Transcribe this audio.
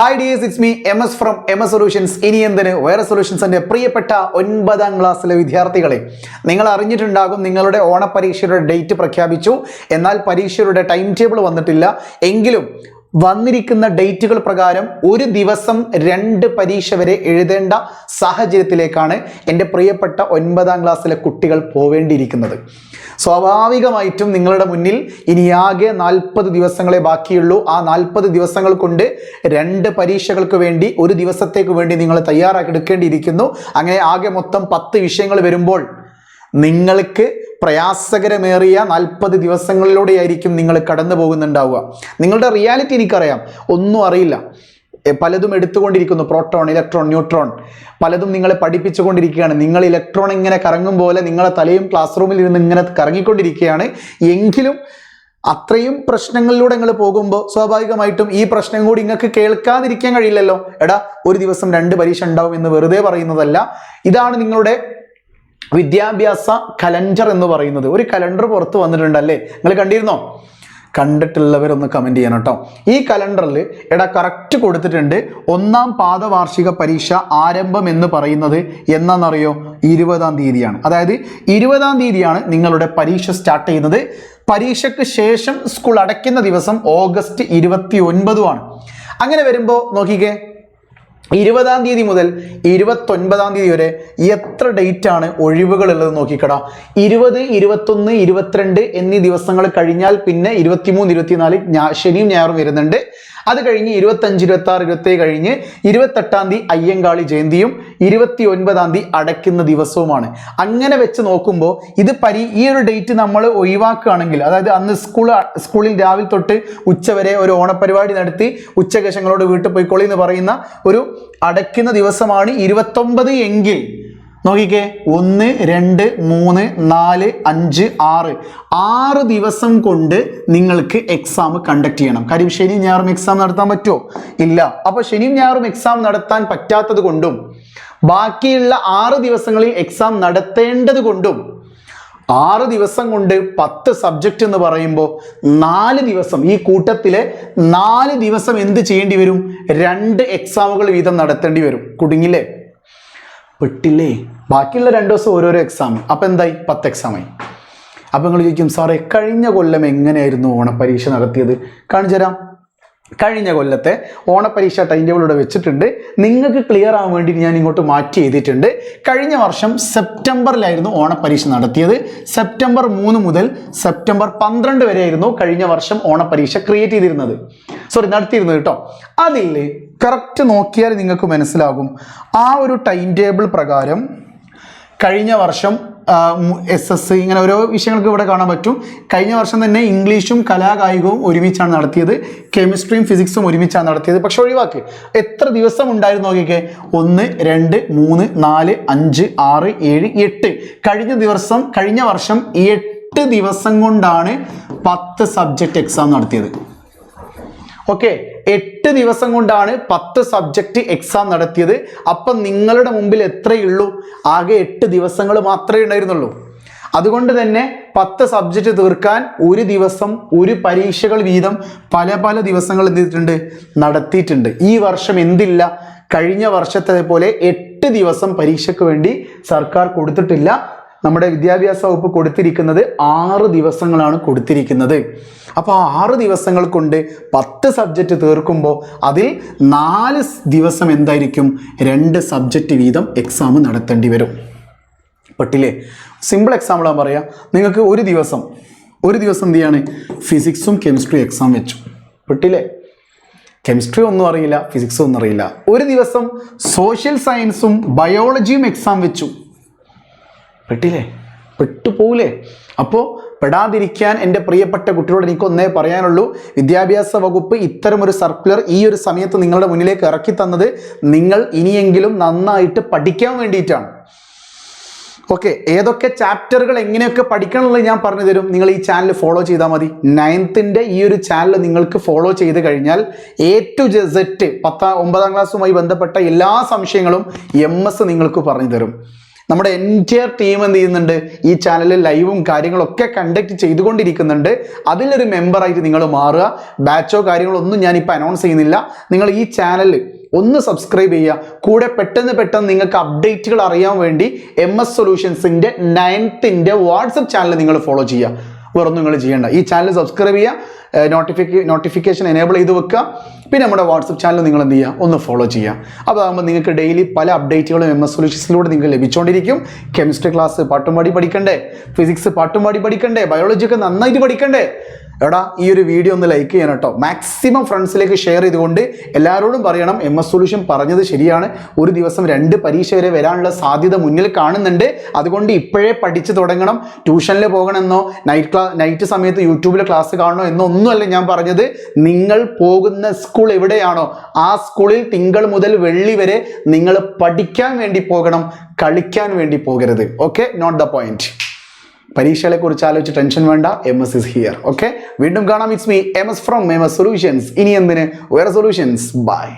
Hi dears it's me M S from M S solutions ഇനി എന്തിന്? വേറെ സൊല്യൂഷൻസിന്റെ പ്രിയപ്പെട്ട ഒൻപതാം ക്ലാസ്സിലെ വിദ്യാർത്ഥികളെ. നിങ്ങൾ അറിഞ്ഞിട്ടുണ്ടാകും നിങ്ങളുടെ ഓണപരീക്ഷയുടെ ഡേറ്റ് പ്രഖ്യാപിച്ചു. എന്നാൽ പരീക്ഷയുടെ ടൈം ടേബിൾ വന്നിട്ടില്ല. എങ്കിലും വന്നിരിക്കുന്ന ഡേറ്റുകൾ പ്രകാരം ഒരു ദിവസം രണ്ട് പരീക്ഷ വരെ എഴുതേണ്ട സാഹചര്യത്തിലേക്കാണ് എന്റെ പ്രിയപ്പെട്ട ഒൻപതാം ക്ലാസ്സിലെ കുട്ടികൾ പോവേണ്ടിയിരിക്കുന്നത്. സ്വാഭാവികമായിട്ടും നിങ്ങളുടെ മുന്നിൽ ഇനിയാകെ നാൽപ്പത് ദിവസങ്ങളെ ബാക്കിയുള്ളൂ. ആ നാൽപ്പത് ദിവസങ്ങൾ കൊണ്ട് രണ്ട് പരീക്ഷകൾക്ക് വേണ്ടി ഒരു ദിവസത്തേക്ക് വേണ്ടി നിങ്ങൾ തയ്യാറാക്കി എടുക്കേണ്ടിയിരിക്കുന്നു. അങ്ങനെ ആകെ മൊത്തം പത്ത് വിഷയങ്ങൾ വരുമ്പോൾ നിങ്ങൾക്ക് പ്രയാസകരമേറിയ നാൽപ്പത് ദിവസങ്ങളിലൂടെയായിരിക്കും നിങ്ങൾ കടന്നു പോകുന്നുണ്ടാവുക. നിങ്ങളുടെ റിയാലിറ്റി എനിക്കറിയാം. ഒന്നും അറിയില്ല. പലതും എടുത്തുകൊണ്ടിരിക്കുന്നു. Proton electron neutron. പലതും നിങ്ങളെ പഠിപ്പിച്ചുകൊണ്ടിരിക്കുകയാണ്. നിങ്ങൾ ഇലക്ട്രോൺ ഇങ്ങനെ കറങ്ങും പോലെ നിങ്ങളെ തലയും ക്ലാസ് റൂമിൽ ഇരുന്ന് ഇങ്ങനെ കറങ്ങിക്കൊണ്ടിരിക്കുകയാണ്. എങ്കിലും അത്രയും പ്രശ്നങ്ങളിലൂടെ നിങ്ങൾ പോകുമ്പോൾ സ്വാഭാവികമായിട്ടും ഈ പ്രശ്നം കൂടി നിങ്ങൾക്ക് കേൾക്കാതിരിക്കാൻ കഴിയില്ലല്ലോ. എടാ ഒരു ദിവസം രണ്ട് പരീക്ഷ ഉണ്ടാവും എന്ന് വെറുതെ പറയുന്നതല്ല. ഇതാണ് നിങ്ങളുടെ വിദ്യാഭ്യാസ കലണ്ടർ എന്ന് പറയുന്നത്. ഒരു കലണ്ടർ പുറത്ത് വന്നിട്ടുണ്ടല്ലേ? നിങ്ങൾ കണ്ടിരുന്നോ? കണ്ടിട്ടുള്ളവരൊന്ന് കമന്റ് ചെയ്യണം കേട്ടോ. ഈ കലണ്ടറിൽ എടാ കറക്റ്റ് കൊടുത്തിട്ടുണ്ട്. ഒന്നാം പാദവാർഷിക പരീക്ഷ ആരംഭം എന്ന് പറയുന്നത് എന്നാണെന്നറിയോ ഇരുപതാം തീയതിയാണ്. അതായത് ഇരുപതാം തീയതിയാണ് നിങ്ങളുടെ പരീക്ഷ സ്റ്റാർട്ട് ചെയ്യുന്നത്. പരീക്ഷയ്ക്ക് ശേഷം സ്കൂൾ അടയ്ക്കുന്ന ദിവസം ഓഗസ്റ്റ് ഇരുപത്തി ഒൻപതുമാണ് അങ്ങനെ വരുമ്പോൾ നോക്കിക്കേ. ഇരുപതാം തീയതി മുതൽ ഇരുപത്തൊൻപതാം തീയതി വരെ എത്ര ഡേറ്റ് ആണ് ഒഴിവുകൾ ഉള്ളത് നോക്കിക്കടാ. ഇരുപത് ഇരുപത്തൊന്ന് ഇരുപത്തിരണ്ട് എന്നീ ദിവസങ്ങൾ കഴിഞ്ഞാൽ പിന്നെ ഇരുപത്തിമൂന്ന് ഇരുപത്തിനാല് ശനിയും ഞായറും വരുന്നുണ്ട്. അത് കഴിഞ്ഞ് ഇരുപത്തഞ്ച് ഇരുപത്തി ആറ് ഇരുപത്തേഴ് കഴിഞ്ഞ് ഇരുപത്തെട്ടാം തീയതി അയ്യങ്കാളി ജയന്തിയും ഇരുപത്തി ഒൻപതാം തീയതി അടയ്ക്കുന്ന ദിവസവുമാണ്. അങ്ങനെ വെച്ച് നോക്കുമ്പോൾ ഇത് പരി ഈ ഒരു ഡേറ്റ് നമ്മൾ ഒഴിവാക്കുകയാണെങ്കിൽ അതായത് അന്ന് സ്കൂൾ സ്കൂളിൽ രാവിലെ തൊട്ട് ഉച്ചവരെ ഒരു ഓണപരിപാടി നടത്തി ഉച്ചകേശങ്ങളോട് വീട്ടിൽ പോയിക്കോളി എന്ന് പറയുന്ന ഒരു അടയ്ക്കുന്ന ദിവസമാണ് ഇരുപത്തൊമ്പത് എങ്കിൽ. നോക്കിക്കേ. ഒന്ന് രണ്ട് മൂന്ന് നാല് അഞ്ച് ആറ്. ആറ് ദിവസം കൊണ്ട് നിങ്ങൾക്ക് എക്സാം കണ്ടക്ട് ചെയ്യണം. കാര്യം ശനിയും ഞായറും എക്സാം നടത്താൻ പറ്റുമോ? ഇല്ല. അപ്പോൾ ശനിയും ഞായറും എക്സാം നടത്താൻ പറ്റാത്തത് കൊണ്ടും ബാക്കിയുള്ള ആറ് ദിവസങ്ങളിൽ എക്സാം നടത്തേണ്ടത് കൊണ്ടും ആറ് ദിവസം കൊണ്ട് പത്ത് സബ്ജക്റ്റ് എന്ന് പറയുമ്പോൾ നാല് ദിവസം ഈ കൂട്ടത്തിലെ നാല് ദിവസം എന്ത് ചെയ്യേണ്ടി വരും? രണ്ട് എക്സാമുകൾ വീതം നടത്തേണ്ടി വരും. കുടുങ്ങില്ലേ? പെട്ടില്ലേ? ബാക്കിയുള്ള രണ്ട് ദിവസം ഓരോരോ എക്സാം അപ്പം എന്തായി? പത്ത് എക്സാമായി അപ്പം നിങ്ങൾ ചോദിക്കും സാറേ കഴിഞ്ഞ കൊല്ലം എങ്ങനെയായിരുന്നു ഓണപ്പരീക്ഷ നടത്തിയത്? കാണിച്ചു തരാം. കഴിഞ്ഞ കൊല്ലത്തെ ഓണപ്പരീക്ഷ ടൈം ടേബിൾ ഇവിടെ വെച്ചിട്ടുണ്ട്. നിങ്ങൾക്ക് ക്ലിയർ ആവാൻ വേണ്ടി ഞാൻ ഇങ്ങോട്ട് മാറ്റി എഴുതിയിട്ടുണ്ട്. കഴിഞ്ഞ വർഷം സെപ്റ്റംബറിലായിരുന്നു ഓണപ്പരീക്ഷ നടത്തിയത്. സെപ്റ്റംബർ മൂന്ന് മുതൽ സെപ്റ്റംബർ പന്ത്രണ്ട് വരെയായിരുന്നു കഴിഞ്ഞ വർഷം ഓണപ്പരീക്ഷ ക്രിയേറ്റ് ചെയ്തിരുന്നത്. സോറി നടത്തിയിരുന്നത് കേട്ടോ. അതിൽ കറക്റ്റ് നോക്കിയാൽ നിങ്ങൾക്ക് മനസ്സിലാകും. ആ ഒരു ടൈം ടേബിൾ പ്രകാരം കഴിഞ്ഞ വർഷം എസ് എസ് ഇങ്ങനെ ഓരോ വിഷയങ്ങൾക്ക് ഇവിടെ കാണാൻ പറ്റും. കഴിഞ്ഞ വർഷം തന്നെ ഇംഗ്ലീഷും കലാകായികവും ഒരുമിച്ചാണ് നടത്തിയത്. കെമിസ്ട്രിയും ഫിസിക്സും ഒരുമിച്ചാണ് നടത്തിയത്. പക്ഷെ ഒഴിവാക്ക്. എത്ര ദിവസം ഉണ്ടായിരുന്നു നോക്കിക്കേ? ഒന്ന് രണ്ട് മൂന്ന് നാല് അഞ്ച് ആറ് ഏഴ് എട്ട്. കഴിഞ്ഞ ദിവസം കഴിഞ്ഞ വർഷം എട്ട് ദിവസം കൊണ്ടാണ് പത്ത് സബ്ജക്റ്റ് എക്സാം നടത്തിയത്. ഓക്കെ എട്ട് ദിവസം കൊണ്ടാണ് പത്ത് സബ്ജക്റ്റ് എക്സാം നടത്തിയത്. അപ്പം നിങ്ങളുടെ മുമ്പിൽ എത്രയുള്ളൂ? ആകെ എട്ട് ദിവസങ്ങൾ മാത്രമേ ഉണ്ടായിരുന്നുള്ളൂ. അതുകൊണ്ട് തന്നെ പത്ത് സബ്ജക്റ്റ് തീർക്കാൻ ഒരു ദിവസം ഒരു പരീക്ഷകൾ വീതം പല പല ദിവസങ്ങൾ എന്ത് ചെയ്തിട്ടുണ്ട്? നടത്തിയിട്ടുണ്ട്. ഈ വർഷം എന്തില്ല? കഴിഞ്ഞ വർഷത്തെ പോലെ എട്ട് ദിവസം പരീക്ഷയ്ക്ക് വേണ്ടി സർക്കാർ കൊടുത്തിട്ടില്ല. നമ്മുടെ വിദ്യാഭ്യാസ വകുപ്പ് കൊടുത്തിരിക്കുന്നത് ആറ് ദിവസങ്ങളാണ് കൊടുത്തിരിക്കുന്നത്. അപ്പോൾ ആ ആറ് ദിവസങ്ങൾ കൊണ്ട് പത്ത് സബ്ജക്റ്റ് തീർക്കുമ്പോൾ അതിൽ നാല് ദിവസം എന്തായിരിക്കും? രണ്ട് സബ്ജക്റ്റ് വീതം എക്സാം നടത്തേണ്ടി വരും. പെട്ടില്ലേ സിമ്പിൾ എക്സാമ്പിൾ പറയുക പറയാം. നിങ്ങൾക്ക് ഒരു ദിവസം ഒരു ദിവസം എന്ത് ചെയ്യാണ്? ഫിസിക്സും കെമിസ്ട്രിയും എക്സാം വെച്ചു. പെട്ടില്ലേ കെമിസ്ട്രി ഒന്നും അറിയില്ല ഫിസിക്സും ഒന്നും അറിയില്ല. ഒരു ദിവസം സോഷ്യൽ സയൻസും ബയോളജിയും എക്സാം വെച്ചു. പെട്ടില്ലേ? പെട്ടുപോകില്ലേ അപ്പോൾ പെടാതിരിക്കാൻ എന്റെ പ്രിയപ്പെട്ട കുട്ടികളോട് എനിക്കൊന്നേ പറയാനുള്ളൂ. വിദ്യാഭ്യാസ വകുപ്പ് ഇത്തരമൊരു സർക്കുലർ ഈ ഒരു സമയത്ത് നിങ്ങളുടെ മുന്നിലേക്ക് ഇറക്കി തന്നത് നിങ്ങൾ ഇനിയെങ്കിലും നന്നായിട്ട് പഠിക്കാൻ വേണ്ടിയിട്ടാണ്. ഓക്കെ ഏതൊക്കെ ചാപ്റ്ററുകൾ എങ്ങനെയൊക്കെ പഠിക്കണം എന്നുള്ളത് ഞാൻ പറഞ്ഞു തരും. നിങ്ങൾ ഈ ചാനൽ ഫോളോ ചെയ്താൽ മതി. നയൻത്തിന്റെ ഈ ഒരു ചാനൽ നിങ്ങൾക്ക് ഫോളോ ചെയ്ത് കഴിഞ്ഞാൽ എ ടു ജെസെറ്റ് പത്താം ഒമ്പതാം ക്ലാസ്സുമായി ബന്ധപ്പെട്ട എല്ലാ സംശയങ്ങളും എം നിങ്ങൾക്ക് പറഞ്ഞു തരും. നമ്മുടെ എന്റയർ ടീം എന്ത് ചെയ്യുന്നുണ്ട്? ഈ ചാനലിൽ ലൈവും കാര്യങ്ങളൊക്കെ കണ്ടക്ട് ചെയ്തുകൊണ്ടിരിക്കുന്നുണ്ട്. അതിലൊരു മെമ്പറായിട്ട് നിങ്ങൾ മാറുക. ബാച്ചോ കാര്യങ്ങളോ ഒന്നും ഞാൻ ഞാനിപ്പോൾ അനൗൺസ് ചെയ്യുന്നില്ല. നിങ്ങൾ ഈ ചാനൽ ഒന്ന് സബ്സ്ക്രൈബ് ചെയ്യുക. കൂടെ പെട്ടെന്ന് പെട്ടെന്ന് നിങ്ങൾക്ക് അപ്ഡേറ്റുകൾ അറിയാൻ വേണ്ടി എം എസ് സൊല്യൂഷൻസിന്റെ നയൻത്തിന്റെ വാട്സപ്പ് ചാനൽ നിങ്ങൾ ഫോളോ ചെയ്യുക. വേറൊന്നും നിങ്ങൾ ചെയ്യേണ്ട. ഈ ചാനൽ സബ്സ്ക്രൈബ് ചെയ്യുക. നോട്ടിഫിക്ക നോട്ടിഫിക്കേഷൻ എനേബിൾ ചെയ്ത് വെക്കുക. പിന്നെ നമ്മുടെ വാട്സപ്പ് ചാനൽ നിങ്ങൾ എന്ത് ചെയ്യുക? ഒന്ന് ഫോളോ ചെയ്യുക. അപ്പോൾ ആകുമ്പോൾ നിങ്ങൾക്ക് ഡെയിലി പല അപ്ഡേറ്റുകളും എം എസ് സൊല്യൂഷൻസിലൂടെ നിങ്ങൾക്ക് ലഭിച്ചുകൊണ്ടിരിക്കും. കെമിസ്ട്രി ക്ലാസ് പാട്ടുംപാടി പഠിക്കണ്ടേ? ഫിസിക്സ് പാട്ടുംപാടി പഠിക്കണ്ടേ? ബയോളജി ഒക്കെ നന്നായിട്ട് പഠിക്കണ്ടേ? എടാ ഈ ഒരു വീഡിയോ ഒന്ന് ലൈക്ക് ചെയ്യണം കേട്ടോ. മാക്സിമം ഫ്രണ്ട്സിലേക്ക് ഷെയർ ചെയ്തുകൊണ്ട് എല്ലാവരോടും പറയണം എം എസ് സൊല്യൂഷൻ പറഞ്ഞത് ശരിയാണ്. ഒരു ദിവസം രണ്ട് പരീക്ഷ വരെ വരാനുള്ള സാധ്യത മുന്നിൽ കാണുന്നുണ്ട്. അതുകൊണ്ട് ഇപ്പോഴേ പഠിച്ചു തുടങ്ങണം. ട്യൂഷനിൽ പോകണമെന്നോ നൈറ്റ് ക്ലാ നൈറ്റ് സമയത്ത് യൂട്യൂബിൽ ക്ലാസ് കാണണോ എന്നോ ഒന്നുമല്ല ഞാൻ പറഞ്ഞത്. നിങ്ങൾ പോകുന്ന സ്കൂൾ എവിടെയാണോ ആ സ്കൂളിൽ തിങ്കൾ മുതൽ വെള്ളി വരെ നിങ്ങൾ പഠിക്കാൻ വേണ്ടി പോകണം കളിക്കാൻ വേണ്ടി പോകരുത്. ഓക്കെ നോട്ട് ദ പോയിന്റ് പരീക്ഷകളെ കുറിച്ച് ആലോചിച്ച് ടെൻഷൻ വേണ്ട. M S is here okay വീണ്ടും കാണാം. It's me M S from M S solutions ഇനി എന്തിന്? വേറെ സൊല്യൂഷൻസ് ബൈ